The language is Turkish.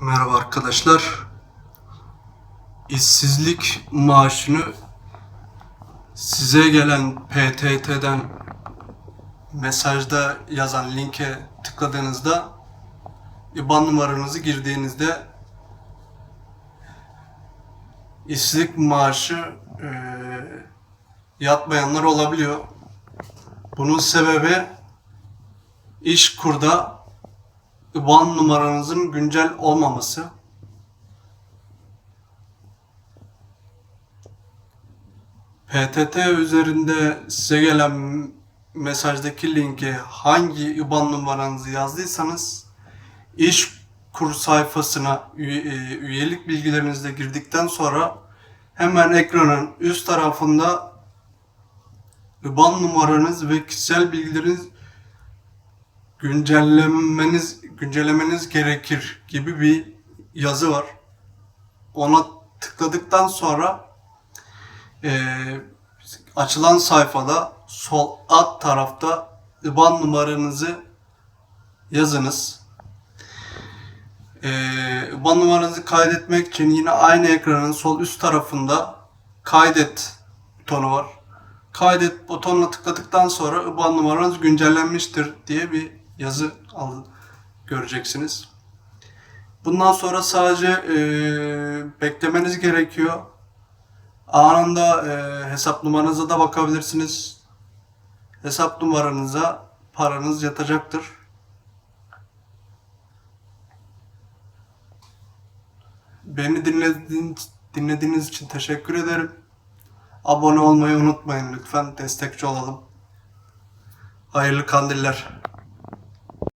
Merhaba arkadaşlar. İşsizlik maaşını size gelen PTT'den mesajda yazan linke tıkladığınızda IBAN numaranızı girdiğinizde işsizlik maaşı eee, yatmayanlar olabiliyor. Bunun sebebi iş kurda IBAN numaranızın güncel olmaması. PTT üzerinde size gelen mesajdaki linke hangi IBAN numaranızı yazdıysanız iş kur sayfasına e, üyelik bilgilerinizle girdikten sonra hemen ekranın üst tarafında IBAN numaranız ve kişisel bilgileriniz güncellemeniz güncellemeniz gerekir gibi bir yazı var. Ona tıkladıktan sonra eee, açılan sayfada sol alt tarafta IBAN numaranızı yazınız. Eee IBAN numaranızı kaydetmek için yine aynı ekranın sol üst tarafında kaydet butonu var. Kaydet butonuna tıkladıktan sonra IBAN numaranız güncellenmiştir diye bir yazı al göreceksiniz. Bundan sonra sadece eee, beklemeniz gerekiyor. Anında eee, hesap numaranıza da bakabilirsiniz. Hesap numaranıza paranız yatacaktır. Beni dinlediğiniz, dinlediğiniz için teşekkür ederim. Abone olmayı unutmayın lütfen. Destekçi olalım. Hayırlı kandiller.